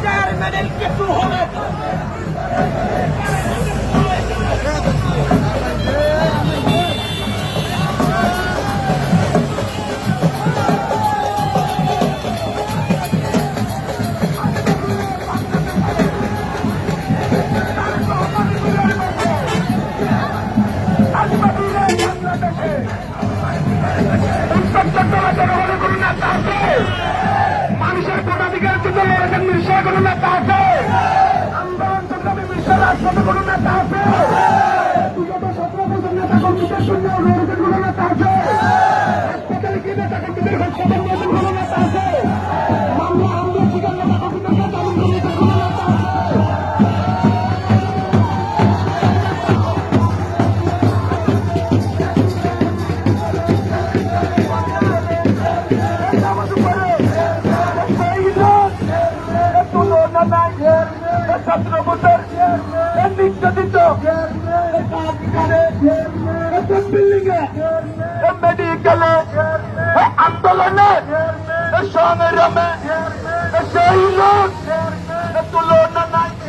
Germany, get to Holland! মির্সার কোনো নেতা আছে? আন্দোলন সংগ্রামী বিশ্ব রাজপথে কোনো নেতা আছে? বিগত সতেরো বছর নেতা কর্মীদের শূন্য নেতা আছে? এ ছাত্রবুদের, এ নির্যাতিত, মেডিকেলে, আন্দোলনে, সংগ্রামে,